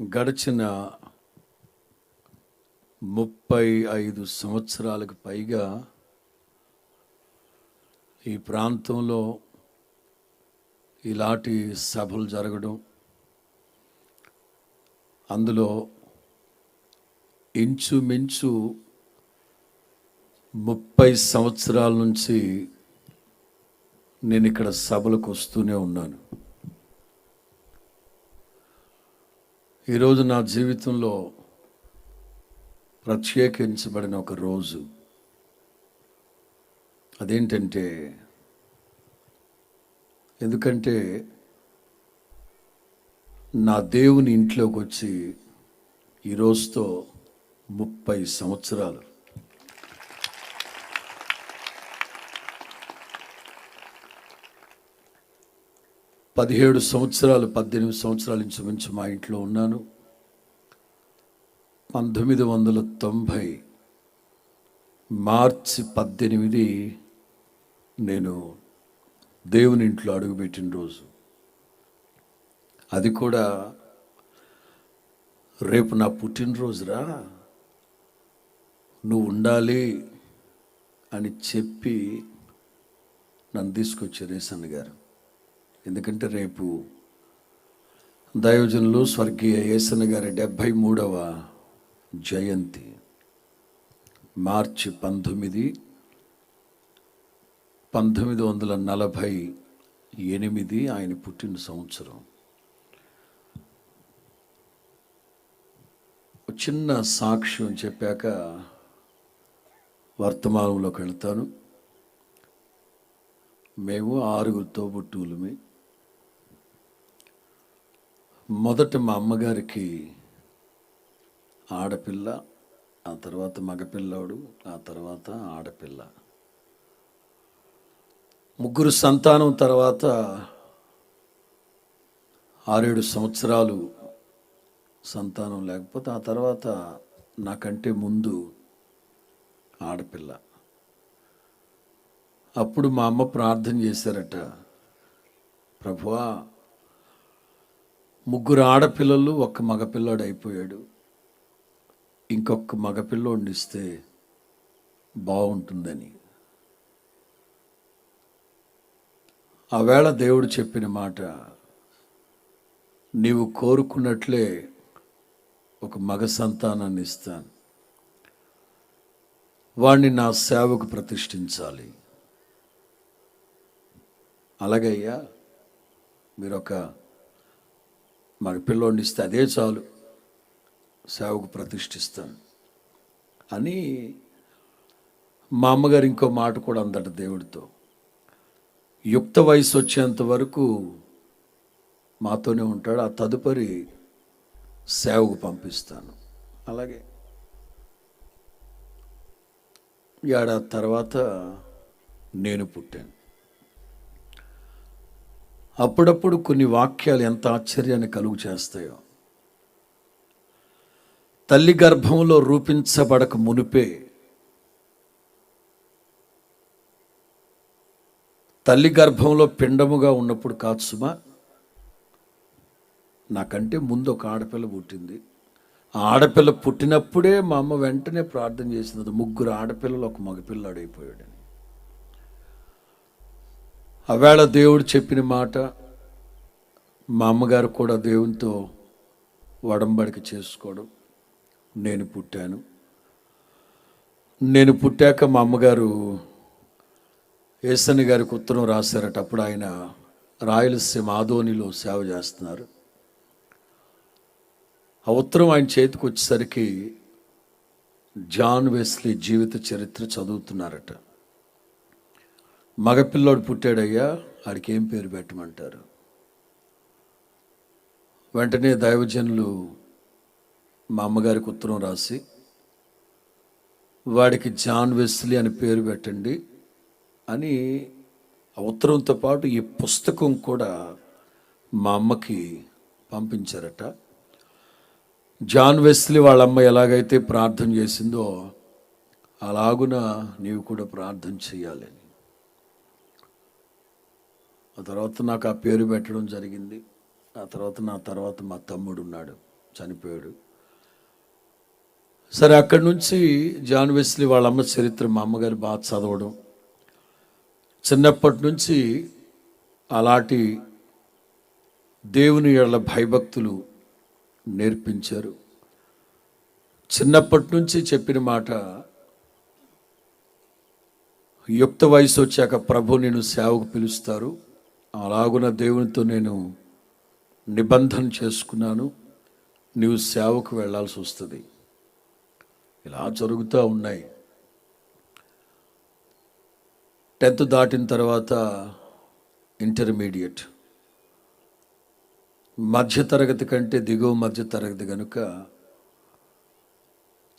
గడిచిన ముప్పై ఐదు సంవత్సరాలకు పైగా ఈ ప్రాంతంలో ఇలాంటి సభలు జరగడం అందులో ఇంచుమించు ముప్పై సంవత్సరాల నుంచి నేను ఇక్కడ సభలకు వస్తూనే ఉన్నాను. ఈరోజు నా జీవితంలో ప్రత్యేకించబడిన ఒక రోజు. అదేంటంటే ఎందుకంటే నా దేవుని ఇంట్లోకి వచ్చి ఈ రోజుతో ముప్పై సంవత్సరాలు. పదిహేడు సంవత్సరాలు పద్దెనిమిది సంవత్సరాల నుంచి మించి మా ఇంట్లో ఉన్నాను. పంతొమ్మిది వందల తొంభై మార్చి పద్దెనిమిది నేను దేవుని ఇంట్లో అడుగుపెట్టిన రోజు. అది కూడా రేపు నా పుట్టినరోజురా. నువ్వు ఉండాలి అని చెప్పి నన్ను తీసుకొచ్చారు రేసన్న గారు. ఎందుకంటే రేపు దైవజనులు స్వర్గీయ యేసన్న గారి డెబ్భై మూడవ జయంతి మార్చి పంతొమ్మిది పంతొమ్మిది వందల నలభై ఎనిమిది ఆయన పుట్టిన సంవత్సరం. ఒక చిన్న సాక్ష్యం చెప్పాక వర్తమానంలోకి వెళ్తాను. మేము ఆరుగురు తోబుట్టువులమి. మొదట మా అమ్మగారికి ఆడపిల్ల ఆ తర్వాత మగపిల్లాడు ఆ తర్వాత ఆడపిల్ల. ముగ్గురు సంతానం తర్వాత ఆరేడు సంవత్సరాలు సంతానం లేకపోతే ఆ తర్వాత నాకంటే ముందు ఆడపిల్ల. అప్పుడు మా అమ్మ ప్రార్థన చేశారట ప్రభువా ముగ్గురు ఆడపిల్లలు ఒక్క మగపిల్లాడు అయిపోయాడు. ఇంకొక మగపిల్లోడిని ఇస్తే బాగుంటుందని. ఆవేళ దేవుడు చెప్పిన మాట నీవు కోరుకున్నట్లే ఒక మగ సంతానాన్ని ఇస్తాను. వాణ్ణి నా సేవకు ప్రతిష్ఠించాలి. అలాగయ్యా మీరు ఒక పిల్లోడిని ఇస్తే అదే చాలు. సేవకు ప్రతిష్ఠిస్తాను అని మా అమ్మగారు ఇంకో మాట కూడా అందట దేవుడితో. యుక్త వయసు వచ్చేంత వరకు మాతోనే ఉంటాడు ఆ తదుపరి సేవకు పంపిస్తాను. అలాగే ఏడాది తర్వాత నేను పుట్టాను. అప్పుడప్పుడు కొన్ని వాక్యాలు ఎంత ఆశ్చర్యాన్ని కలుగు చేస్తాయో. తల్లి గర్భంలో రూపించబడక మునిపే తల్లి గర్భంలో పిండముగా ఉన్నప్పుడు కాదు సుమా నాకంటే ముందు ఒక ఆడపిల్ల పుట్టింది. ఆ ఆడపిల్ల పుట్టినప్పుడే మా అమ్మ వెంటనే ప్రార్థన చేసినది ముగ్గురు ఆడపిల్లలు ఒక మగపిల్లాడు అయిపోయాడని ఆవేళ దేవుడు చెప్పిన మాట మా అమ్మగారు కూడా దేవునితో వడంబడిక చేసుకోవడం. నేను పుట్టాను. నేను పుట్టాక మా అమ్మగారు ఏసన్ గారికి ఉత్తరం రాశారట. అప్పుడు ఆయన రాయలసీమ ఆదోనిలో సేవ చేస్తున్నారు. ఆ ఉత్తరం ఆయన చేతికి వచ్చేసరికి జాన్ వెస్లీ జీవిత చరిత్ర చదువుతున్నారట. మగపిల్లోడు పుట్టాడయ్యా ఆడికి ఏం పేరు పెట్టమంటారు? వెంటనే దైవజనులు మా అమ్మగారికి ఉత్తరం రాసి వాడికి జాన్ వెస్లీ అని పేరు పెట్టండి అని ఆ ఉత్తరంతో పాటు ఈ పుస్తకం కూడా మా అమ్మకి పంపించారట. జాన్ వెస్లీ వాళ్ళ అమ్మ ఎలాగైతే ప్రార్థన చేసిందో అలాగున నీవు కూడా ప్రార్థన చేయాలని ఆ తర్వాత నాకు ఆ పేరు పెట్టడం జరిగింది. ఆ తర్వాత నా తర్వాత మా తమ్ముడు ఉన్నాడు చనిపోయాడు. సరే అక్కడి నుంచి జాన్ వెస్లీ వాళ్ళ అమ్మ చరిత్ర మా అమ్మగారు బాగా చదవడం. చిన్నప్పటి నుంచి అలాంటి దేవుని ఏళ్ళ భయభక్తులు నేర్పించారు. చిన్నప్పటి నుంచి చెప్పిన మాట యుక్త వయసు వచ్చాక ప్రభు నేను సేవకు పిలుస్తారు. అలాగున దేవునితో నేను నిబంధన చేసుకున్నాను. నీవు సేవకు వెళ్ళాల్సి వస్తుంది. ఇలా జరుగుతూ ఉన్నాయి. టెన్త్ దాటిన తర్వాత ఇంటర్మీడియట్. మధ్య తరగతి కంటే దిగువ మధ్య తరగతి కనుక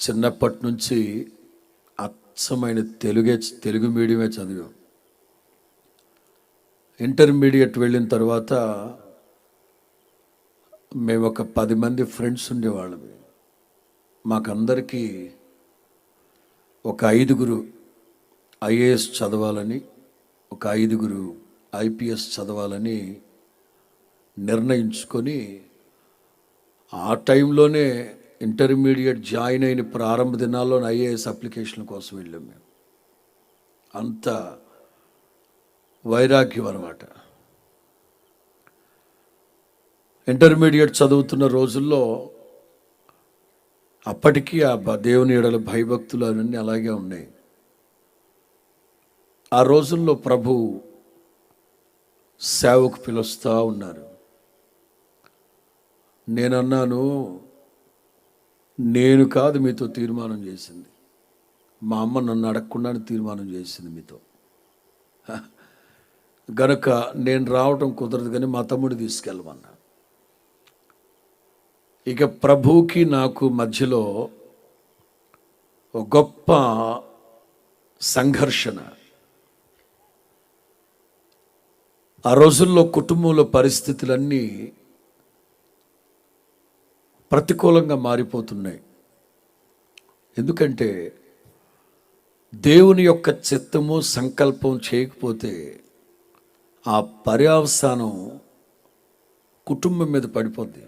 చిన్నప్పటి నుంచి అచ్చమైన తెలుగే తెలుగు మీడియమే చదివాం. ఇంటర్మీడియట్ వెళ్ళిన తర్వాత మేము ఒక పది మంది ఫ్రెండ్స్ ఉండేవాళ్ళం మాకందరికీ ఒక ఐదుగురు ఐఏఎస్ చదవాలని ఒక ఐదుగురు ఐపీఎస్ చదవాలని నిర్ణయించుకొని ఆ టైంలోనే ఇంటర్మీడియట్ జాయిన్ అయిన ప్రారంభ దినాల్లోనే ఐఏఎస్ అప్లికేషన్ కోసం వెళ్ళాం మేము. అంత వైరాగ్యం అనమాట ఇంటర్మీడియట్ చదువుతున్న రోజుల్లో అప్పటికీ ఆ దేవుని ఎడల భయభక్తులు అవన్నీ అలాగే ఉన్నాయి. ఆ రోజుల్లో ప్రభు సేవకు పిలుస్తూ ఉన్నారు. నేనన్నాను నేను కాదు మీతో తీర్మానం చేసింది. మా అమ్మ నన్ను అడగకుండానే తీర్మానం చేసింది మీతో. గనుక నేను రావటం కుదరదు కానీ మా తమ్ముడు తీసుకెళ్ళమన్నా. ఇక ప్రభువుకి నాకు మధ్యలో ఒక గొప్ప సంఘర్షణ. ఆ రోజుల్లో కుటుంబంలో పరిస్థితులన్నీ ప్రతికూలంగా మారిపోతున్నాయి. ఎందుకంటే దేవుని యొక్క చిత్తము సంకల్పం చేయకపోతే ఆ పర్యావసానం కుటుంబం మీద పడిపోద్ది.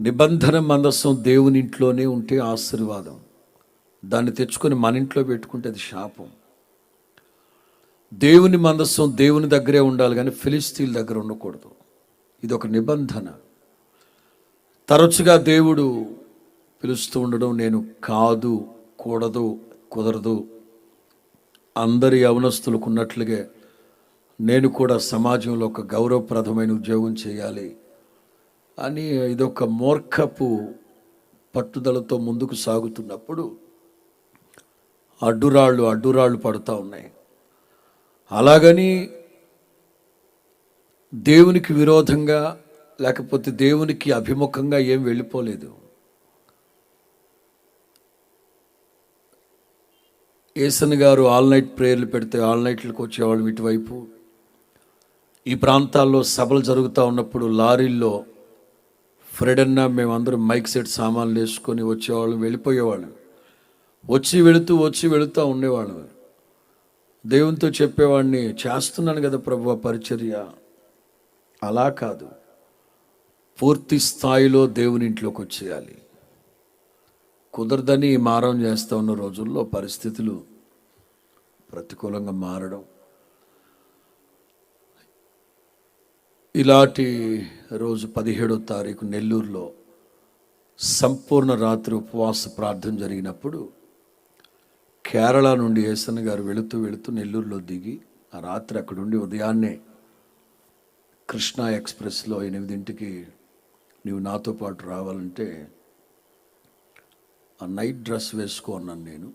నిబంధన మందస్సం దేవుని ఇంట్లోనే ఉంటే ఆశీర్వాదం. దాన్ని తెచ్చుకొని మన ఇంట్లో పెట్టుకుంటే అది శాపం. దేవుని మందస్సం దేవుని దగ్గరే ఉండాలి కానీ ఫిలిస్తీన్ దగ్గర ఉండకూడదు. ఇది ఒక నిబంధన. తరచుగా దేవుడు పిలుస్తూ ఉండడం నేను కాదు కూడదు కుదరదు. అందరి యవనస్తులకు ఉన్నట్లుగా నేను కూడా సమాజంలో ఒక గౌరవప్రదమైన ఉద్యోగం చేయాలి అని ఇదొక మూర్ఖపు పట్టుదలతో ముందుకు సాగుతున్నప్పుడు అడ్డురాళ్ళు అడ్డురాళ్ళు పడుతూ ఉన్నాయి. అలాగని దేవునికి విరోధంగా లేకపోతే దేవునికి అభిముఖంగా ఏం వెళ్ళిపోలేదు. ఏసన్ గారు ఆల్ నైట్ ప్రేయర్లు పెడితే ఆల్ నైట్లకు వచ్చేవాళ్ళం ఇటువైపు. ఈ ప్రాంతాల్లో సభలు జరుగుతూ ఉన్నప్పుడు లారీల్లో ఫ్రెడన్నా మేమందరం మైక్ సెట్ సామాన్లు వేసుకొని వచ్చేవాళ్ళం వెళ్ళిపోయేవాళ్ళం. వచ్చి వెళుతూ వచ్చి వెళుతూ ఉండేవాళ్ళం. దేవునితో చెప్పేవాడిని చేస్తున్నాను కదా ప్రభు పరిచర్య. అలా కాదు. పూర్తి స్థాయిలో దేవుని ఇంట్లోకి వచ్చేయాలి. కుదరదని మారం చేస్తూ ఉన్న రోజుల్లో పరిస్థితులు ప్రతికూలంగా మారడం. ఇలాంటి రోజు పదిహేడో తారీఖు నెల్లూరులో సంపూర్ణ రాత్రి ఉపవాస ప్రార్థన జరిగినప్పుడు కేరళ నుండి ఏసన్ గారు వెళుతూ వెళుతూ నెల్లూరులో దిగి ఆ రాత్రి అక్కడుండి ఉదయాన్నే కృష్ణా ఎక్స్ప్రెస్లో ఎనిమిదింటికి నీవు నాతో పాటు రావాలంటే ఆ నైట్ డ్రెస్ వేసుకో అన్నాను నేను.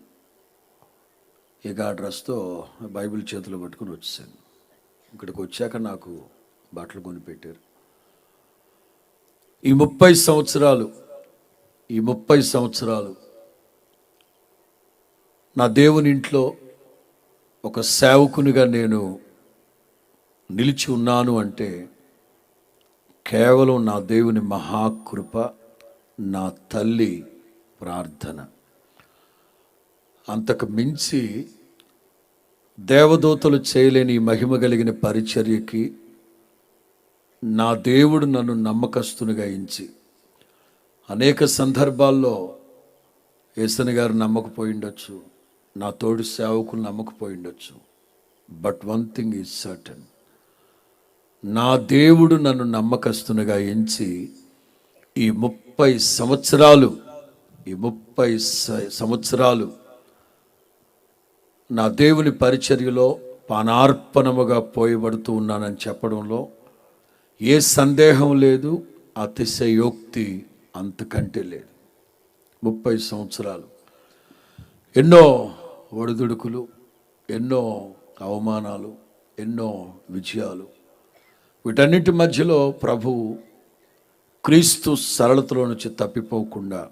ఇక ఆ డ్రెస్తో బైబిల్ చేతిలో పట్టుకుని వచ్చేసాను. ఇక్కడికి వచ్చాక నాకు బట్టలు కొనిపెట్టారు. ఈ ముప్పై సంవత్సరాలు ఈ ముప్పై సంవత్సరాలు నా దేవుని ఇంట్లో ఒక సేవకునిగా నేను నిలిచి ఉన్నాను అంటే కేవలం నా దేవుని మహాకృప నా తల్లి ప్రార్థన. అంతకు మించి దేవదూతలు చేయలేని మహిమ కలిగిన పరిచర్యకి నా దేవుడు నన్ను నమ్మకస్తునిగా ఎంచి అనేక సందర్భాల్లో ఏసని గారు నమ్మకపోయిండొచ్చు నా తోడు సేవకులు నమ్మకపోయిండొచ్చు. But one thing is certain నా దేవుడు నన్ను నమ్మకస్తునిగా ఎంచి ఈ ముప్పై సంవత్సరాలు ఈ ముప్పై సంవత్సరాలు నా దేవుని పరిచర్యలో పానార్పణముగా పోయబడుతూ ఉన్నానని చెప్పడంలో ఏ సందేహం లేదు అతిశయోక్తి అంతకంటే లేదు. ముప్పై సంవత్సరాలు. ఎన్నో ఒడిదుడుకులు ఎన్నో అవమానాలు ఎన్నో విజయాలు. వీటన్నిటి మధ్యలో ప్రభు క్రీస్తు సరళతలో నుంచి తప్పిపోకుండా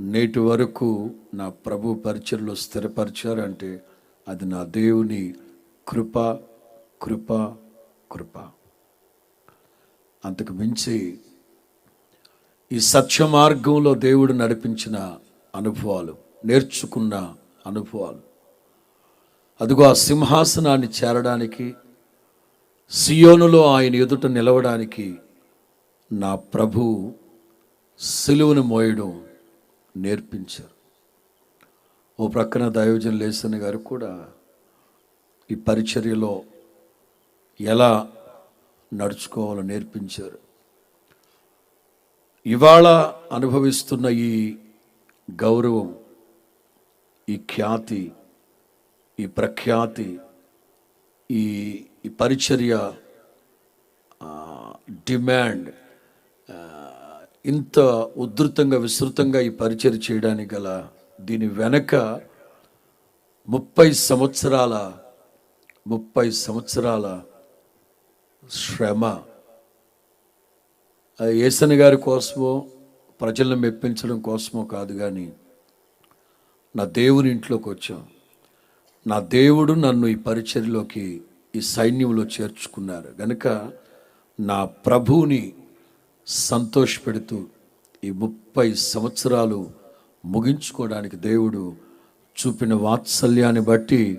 నేటి వరకు నా ప్రభు పరిచయలో స్థిరపరిచారంటే అది నా దేవుని కృప కృప కృప. అంతకు మించి ఈ సత్య మార్గంలో దేవుడు నడిపించిన అనుభవాలు నేర్చుకున్న అనుభవాలు. అదిగో ఆ సింహాసనాన్ని చేరడానికి సియోనులో ఆయన ఎదుట నిలవడానికి నా ప్రభు సిలువను మోయడం నేర్పించారు. ఓ ప్రక్కన దైవజన్ లేసన్ గారు కూడా ఈ పరిచర్యలో ఎలా నడుచుకోవాలో నేర్పించారు. ఇవాళ అనుభవిస్తున్న ఈ గౌరవం ఈ ఖ్యాతి ఈ ప్రఖ్యాతి ఈ ఈ పరిచర్య డిమాండ్ ఇంత ఉధృతంగా విస్తృతంగా ఈ పరిచయం చేయడానికి గల దీని వెనక ముప్పై సంవత్సరాల ముప్పై సంవత్సరాల శ్రమ. అది ఏసని గారి కోసమో ప్రజలను మెప్పించడం కోసమో కాదు కానీ నా దేవుని ఇంట్లోకి వచ్చాం. నా దేవుడు నన్ను ఈ పరిచర్లోకి ఈ సైన్యంలో చేర్చుకున్నారు. గనుక నా ప్రభువుని సంతోషపెడుతూ ఈ ముప్పై సంవత్సరాలు ముగించుకోవడానికి దేవుడు చూపిన వాత్సల్యాన్ని బట్టి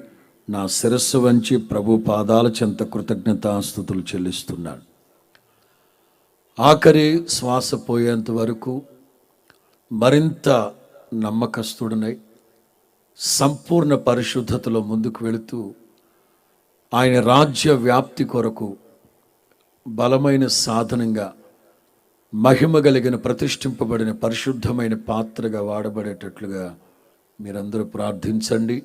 నా శిరస్సు వంచి ప్రభు పాదాల చెంత కృతజ్ఞతాస్థుతులు చెల్లిస్తున్నాను ఆఖరి శ్వాస పోయేంత వరకు మరింత నమ్మకస్తుడనై సంపూర్ణ పరిశుద్ధతలో ముందుకు వెళుతూ ఆయన రాజ్య వ్యాప్తి కొరకు బలమైన సాధనంగా మహిమ కలిగిన ప్రతిష్ఠింపబడిన పరిశుద్ధమైన పాత్రగా వాడబడేటట్లుగా మీరందరూ ప్రార్థించండి.